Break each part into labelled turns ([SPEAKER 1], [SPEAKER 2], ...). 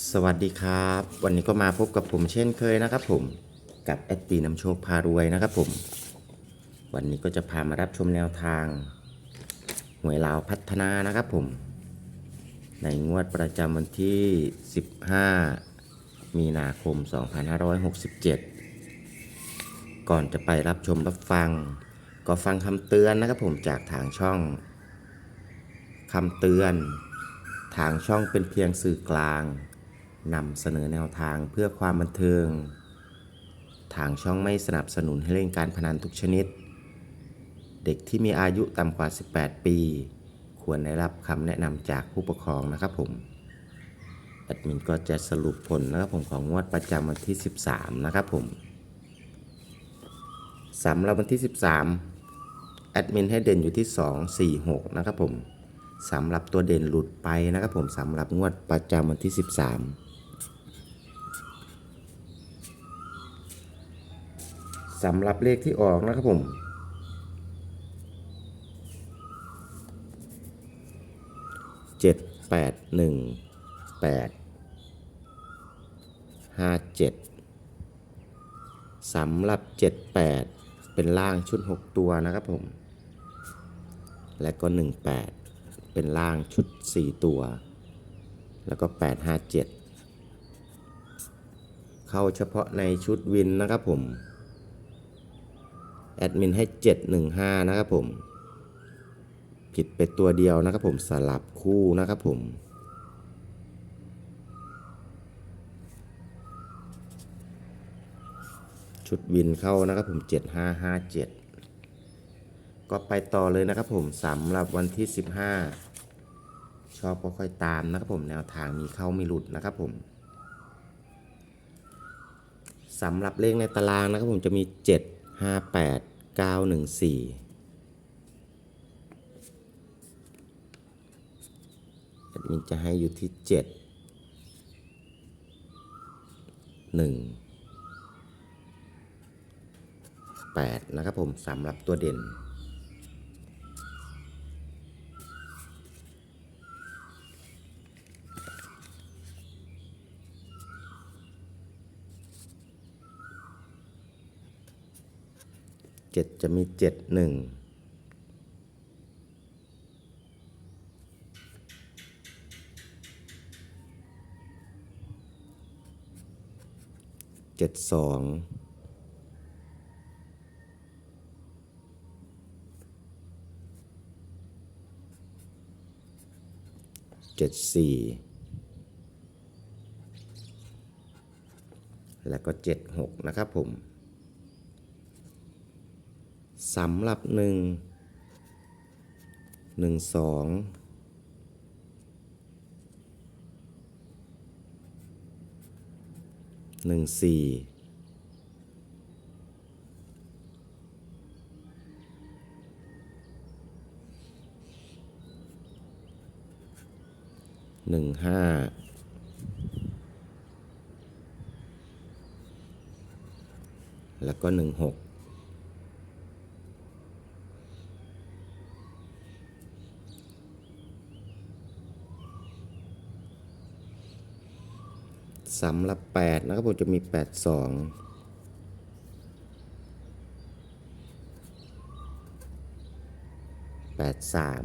[SPEAKER 1] สวัสดีครับ วันนี้ก็มาพบกับผมเช่นเคยนะครับผมกับแอดตีนำโชคพารวยนะครับผม วันนี้ก็จะพามารับชมแนวทางหวยลาวพัฒนานะครับผม ในงวดประจำวันที่ 15 มีนาคม 2567 ก่อนจะไปรับชมรับฟัง ก็ฟังคำเตือนนะครับผมจากทางช่องคำเตือน ทางช่องเป็นเพียงสื่อกลาง นำเสนอแนวทางเพื่อความบันเทิง ทางช่องไม่สนับสนุนให้เล่นการพนันทุกชนิด เด็กที่มีอายุต่ำกว่า 18 ปี ควรได้รับคำแนะนำจากผู้ปกครองนะครับผมแอดมินก็จะสรุปผลนะครับผมของงวดประจำวันที่ 13 นะครับผมสำหรับวันที่ 13 แอดมินให้เด่นอยู่ที่ 2 4 6 นะครับผมสำหรับตัวเด่นหลุดไปนะครับผมสำหรับงวดประจำวันที่ 13 สำหรับเลขที่ออกนะครับผม เจ็ดแปดหนึ่งแปดห้าเจ็ดสำหรับเจ็ดแปดเป็นล่างชุดหกตัวนะครับผม และก็หนึ่งแปดเป็นล่างชุดสี่ตัว แล้วก็แปดห้าเจ็ดเข้าเฉพาะในชุดวินนะครับผม แอดมินให้ 715 นะครับผม ผิดไปตัวเดียวนะครับผมสลับคู่นะครับผมชุดวินเข้านะครับผม 7557 ก็ไปต่อเลยนะครับผมสำหรับวันที่ 15 ชอบก็ค่อยตามนะครับผมแนวทางมีเข้ามีหลุดนะครับผมสำหรับเลขในตารางนะครับผมจะมี 7 5 8 9 1 4แอดมินจะให้อยู่ที่ 7 1 8 นะครับผมสำหรับตัวเด่น เจ็ดจะมีเจ็ดหนึ่งเจ็ดสองเจ็ดสี่แล้วก็เจ็ดหกนะครับผม สำหรับหนึ่งหนึ่งสองหนึ่งสี่หนึ่งห้าแล้วก็หนึ่งหก สำหรับแปดนะครับผมจะมีแปดสองแปดสาม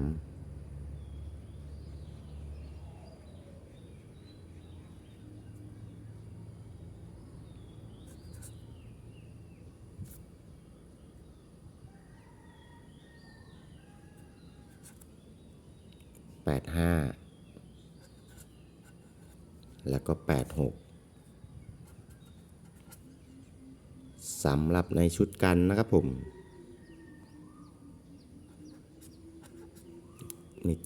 [SPEAKER 1] แปดห้าแล้วก็แปดหก สำหรับในชุดกันนะครับผมมี79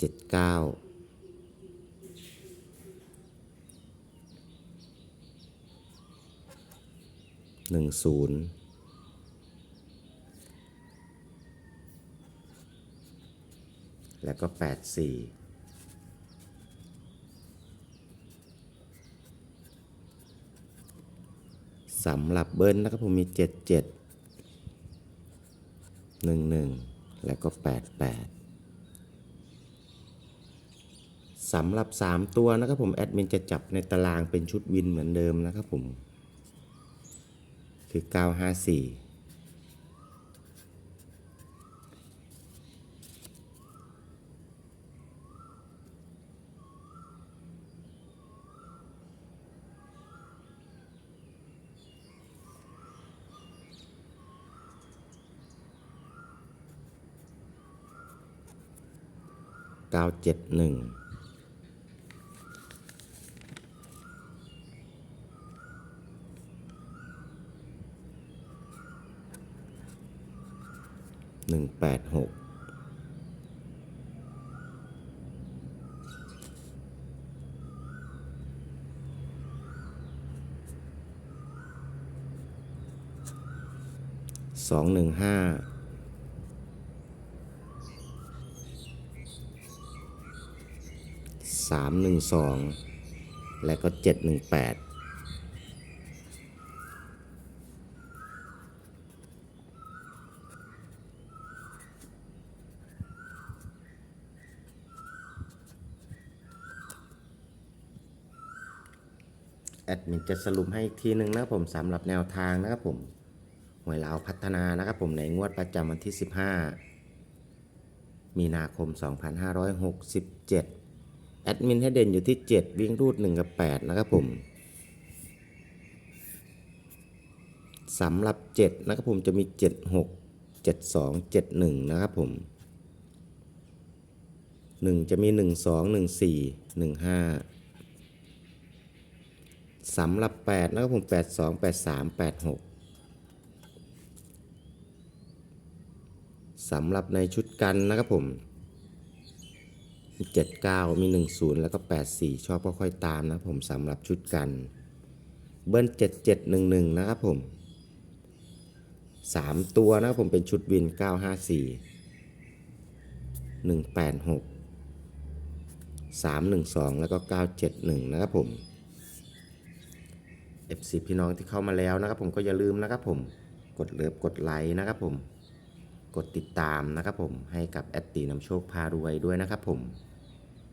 [SPEAKER 1] หนึ่งศูนย์แล้วก็แปดสี่ สำหรับเบิ้ลนะครับผมมีเจ็ดเจ็ดหนึ่งหนึ่งแล้วก็แปดแปดสำหรับ 3 ตัวนะครับผมแอดมินจะจับในตารางเป็นชุดวินเหมือนเดิมนะครับผม คือ 954 971หนึ่งแปดหกสองหนึ่งห้า สามหนึ่งสองและก็เจ็ดหนึ่งแปดแอดมินจะสรุปให้อีกทีหนึ่งนะครับผมสำหรับแนวทางนะครับผมหวยลาวพัฒนานะครับผมในงวดประจำวันที่ 15 มีนาคม 2567 แอดมินให้เด่นอยู่ที่ 7 วิ่งรูด 1 กับ 8 นะครับผมสำหรับ 7 นะครับผมจะมี 7 6 7 2 7 1 นะครับผม 1 จะมี 1 2 1 4 1 5สำหรับ 8 นะครับผม 8 2 8 3 8 6สำหรับในชุดกันนะครับผม 7 9 มี 1 0 แล้วก็ 8 4 ชอบก็ค่อยตามนะผมสำหรับชุดกัน เบิ้ล 7 7 1 1 นะครับผม 3 ตัวนะครับผมเป็นชุดวิน 9 5 4 1 8 6 3 1 2 แล้วก็ 9 7 1 นะครับผม FC พี่น้องที่เข้ามาแล้วนะครับผมก็อย่าลืมนะครับผมกดเลิฟกดไลค์นะครับผมกดติดตามนะครับผมให้กับแอดตีนำโชคพารวยด้วยนะครับผม